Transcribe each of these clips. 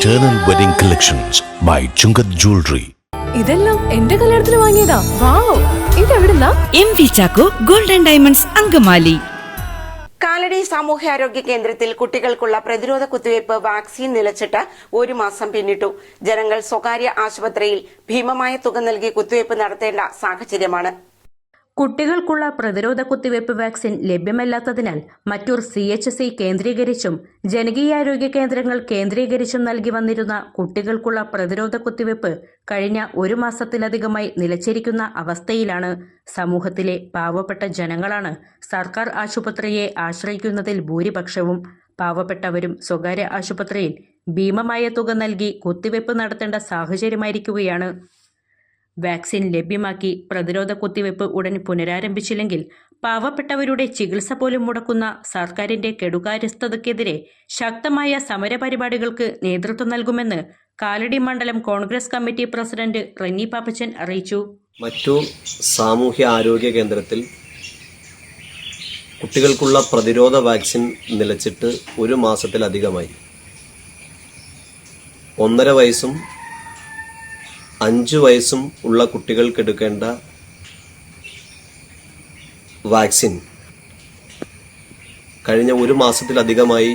Eternal wedding collections by Chungath jewellery ഇതെല്ലാം എന്റെ കല്യാണത്തിന് വാങ്ങിയതാ. Wow ഇതെവിടുന്നാ? M V Chacko golden diamonds Angamaly. Kalady സാമൂഹ്യാരോഗ്യ കേന്ദ്രത്തിൽ കുട്ടികൾക്കുള്ള പ്രതിരോധ കുത്തിവയ്പ് വാക്സിൻ നിലച്ചിട്ട് ഒരു മാസം പിന്നിട്ടു. ജനങ്ങൾ സ്വകാര്യ ആശുപത്രിയിൽ ഭീമമായ തുക നൽകി കുത്തിവയ്പ് നടത്തേണ്ട സാഹചര്യമാണ്. കുട്ടികൾക്കുള്ള പ്രതിരോധ കുത്തിവയ്പ് വാക്സിൻ ലഭ്യമല്ലാത്തതിനാൽ മറ്റൂർ സി എച്ച് സി കേന്ദ്രീകരിച്ചും ജനകീയാരോഗ്യ കേന്ദ്രങ്ങൾ കേന്ദ്രീകരിച്ചും നൽകി വന്നിരുന്ന കുട്ടികൾക്കുള്ള പ്രതിരോധ കുത്തിവയ്പ് കഴിഞ്ഞ ഒരു മാസത്തിലധികമായി നിലച്ചിരിക്കുന്ന അവസ്ഥയിലാണ് സമൂഹത്തിലെ പാവപ്പെട്ട ജനങ്ങളാണ് സർക്കാർ ആശുപത്രിയെ ആശ്രയിക്കുന്നതിൽ ഭൂരിപക്ഷവും. പാവപ്പെട്ടവരും സ്വകാര്യ ആശുപത്രിയിൽ ഭീമമായ തുക നൽകി കുത്തിവയ്പ് നടത്തേണ്ട സാഹചര്യമായിരിക്കുകയാണ്. വാക്സിൻ ലഭ്യമാക്കി പ്രതിരോധ കുത്തിവയ്പ് ഉടൻ പുനരാരംഭിച്ചില്ലെങ്കിൽ പാവപ്പെട്ടവരുടെ ചികിത്സ പോലും മുടക്കുന്ന സർക്കാരിന്റെ കെടുകാര്യസ്ഥതയ്ക്കെതിരെ ശക്തമായ സമരപരിപാടികൾക്ക് നേതൃത്വം നൽകുമെന്ന് കാലടി മണ്ഡലം കോൺഗ്രസ് കമ്മിറ്റി പ്രസിഡന്റ് റെന്നി പാപ്പച്ചൻ അറിയിച്ചു. മറ്റു സാമൂഹ്യ ആരോഗ്യ കേന്ദ്രത്തിൽ കുട്ടികൾക്കുള്ള പ്രതിരോധ വാക്സിൻ നിലച്ചിട്ട് ഒരു മാസത്തിലധികമായി. ഒന്നര വയസ്സും അഞ്ച് വയസ്സും ഉള്ള കുട്ടികൾക്ക് എടുക്കേണ്ട വാക്സിൻ. കഴിഞ്ഞ ഒരു മാസത്തിലധികമായി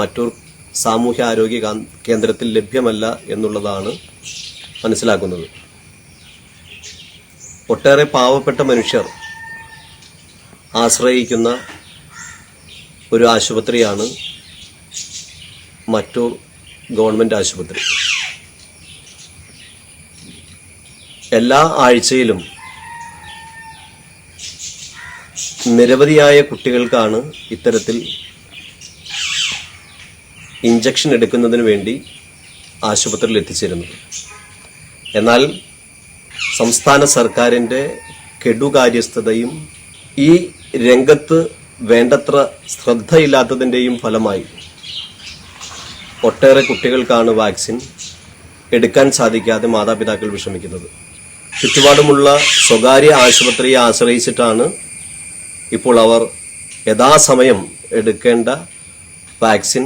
മറ്റൊരു സാമൂഹ്യ ആരോഗ്യ കേന്ദ്രത്തിൽ ലഭ്യമല്ല എന്നുള്ളതാണ് മനസ്സിലാക്കുന്നത്. ഒട്ടേറെ പാവപ്പെട്ട മനുഷ്യർ ആശ്രയിക്കുന്ന ഒരു ആശുപത്രിയാണ് മറ്റൂർ ഗവൺമെന്റ് ആശുപത്രി. എല്ലാ ആഴ്ചയിലും നിരവധിയായ കുട്ടികൾക്കാണ് ഇത്തരത്തിൽ ഇഞ്ചക്ഷൻ എടുക്കുന്നതിന് വേണ്ടി ആശുപത്രിയിൽ എത്തിച്ചേരുന്നത്. എന്നാൽ സംസ്ഥാന സർക്കാരിന്റെ കെടുകാര്യസ്ഥതയും ഈ രംഗത്ത് വേണ്ടത്ര ശ്രദ്ധയില്ലാത്തതിന്റെയും ഫലമായി ഒട്ടേറെ കുട്ടികൾക്കാണ് വാക്സിൻ എടുക്കാൻ സാധിക്കാതെ മാതാപിതാക്കൾ വിഷമിക്കുന്നത്. ചുറ്റുപാടുമുള്ള സ്വകാര്യ ആശുപത്രിയെ ആശ്രയിച്ചിട്ടാണ് ഇപ്പോൾ അവർ യഥാസമയം എടുക്കേണ്ട വാക്സിൻ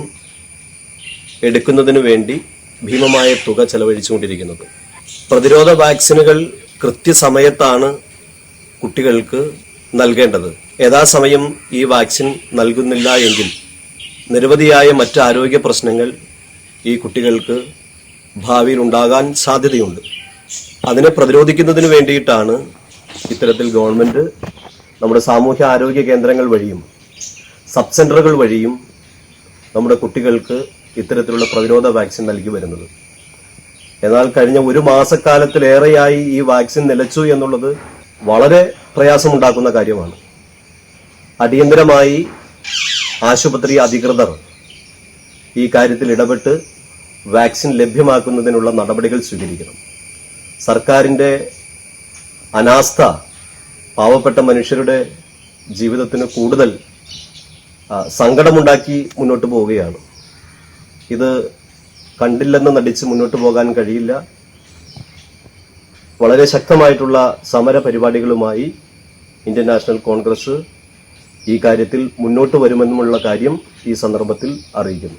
എടുക്കുന്നതിനു വേണ്ടി ഭീമമായ തുക ചെലവഴിച്ചുകൊണ്ടിരിക്കുന്നത്. പ്രതിരോധ വാക്സിനുകൾ കൃത്യസമയത്താണ് കുട്ടികൾക്ക് നൽകേണ്ടത്. യഥാസമയം ഈ വാക്സിൻ നൽകുന്നില്ല എങ്കിൽ നിരവധിയായ മറ്റ് ആരോഗ്യ പ്രശ്നങ്ങൾ ഈ കുട്ടികൾക്ക് ഭാവിയിൽ ഉണ്ടാകാൻ സാധ്യതയുണ്ട്. അതിനെ പ്രതിരോധിക്കുന്നതിന് വേണ്ടിയിട്ടാണ് ഇത്തരത്തിൽ ഗവൺമെന്റ് നമ്മുടെ സാമൂഹ്യ ആരോഗ്യ കേന്ദ്രങ്ങൾ വഴിയും സബ് സെന്ററുകൾ വഴിയും നമ്മുടെ കുട്ടികൾക്ക് ഇത്തരത്തിലുള്ള പ്രതിരോധ വാക്സിൻ നൽകി വരുന്നത്. എന്നാൽ കഴിഞ്ഞ ഒരു മാസക്കാലത്തിലേറെയായി ഈ വാക്സിൻ നിലച്ചു എന്നുള്ളത് വളരെ പ്രയാസമുണ്ടാക്കുന്ന കാര്യമാണ്. അടിയന്തരമായി ആശുപത്രി അധികൃതർ ഈ കാര്യത്തിൽ ഇടപെട്ട് വാക്സിൻ ലഭ്യമാക്കുന്നതിനുള്ള നടപടികൾ സ്വീകരിക്കണം. സർക്കാരിന്റെ അനാസ്ഥ പാവപ്പെട്ട മനുഷ്യരുടെ ജീവിതത്തിന് കൂടുതൽ സങ്കടമുണ്ടാക്കി മുന്നോട്ട് പോവുകയാണ്. ഇത് കണ്ടില്ലെന്ന് നടിച്ച് മുന്നോട്ട് പോകാൻ കഴിയില്ല. വളരെ ശക്തമായിട്ടുള്ള സമര പരിപാടികളുമായി ഇന്ത്യൻ നാഷണൽ കോൺഗ്രസ് ഈ കാര്യത്തിൽ മുന്നോട്ട് വരുമെന്നുമുള്ള കാര്യം ഈ സന്ദർഭത്തിൽ അറിയിക്കുന്നു.